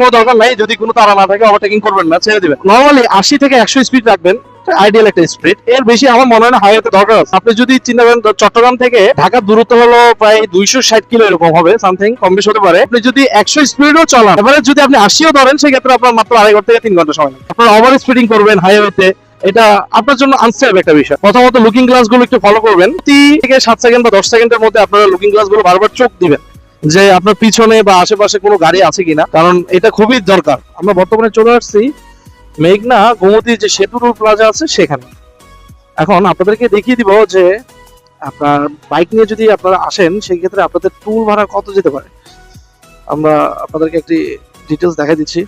কোনো দরকার নাই, যদি কোনো তারা না থাকে ওভারটেকিং করবেন না, ছেড়ে দিবেন। নর্মালি আশি থেকে একশো স্পিড রাখবেন আইডিয়াল একটা স্পিড এর বেশি আমার মনে হয় না হাইওয়েতে দরকার আছে। আপনি যদি চিন্তা করেন চট্টগ্রাম থেকে ঢাকার দূরত্ব হলো প্রায় দুইশো ষাট কিলো এরকম হবে সামথিং কম বেশি হতে পারে। আপনি যদি একশো স্পিডও চলান, এবারে যদি আপনি আশিও ধরেন, সেক্ষেত্রে আপনার মাত্র আড়াই ঘণ্টা থেকে তিন ঘণ্টা সময় আপনার ওভার স্পিডিং করবেন হাইওয়েতে এটা আপনার জন্য আনসেফ একটা বিষয়। প্রথমত লুকিং গ্লাসগুলো একটু ফলো করবেন। প্রতি থেকে সাত সেকেন্ড বা দশ সেকেন্ডের মধ্যে আপনারা লুকিং গ্লাসগুলো বারবার চোখ দিবেন। যে আপনার পিছনে বা আশেপাশে কোনো গাড়ি আছে কিনা, কারণ এটা খুবই দরকার। আমরা বর্তমানে চলে আসছি মেঘনা গোমতী যে সেতু রোড প্লাজা আছে সেখানে। এখন আপনাদেরকে দেখিয়ে দিব যে আপনার বাইক নিয়ে যদি আপনারা আসেন সেই ক্ষেত্রে আপনাদের টুল ভাড়া কত যেতে পারে। আমরা আপনাদেরকে একটি ডিটেলস দেখা দিচ্ছি।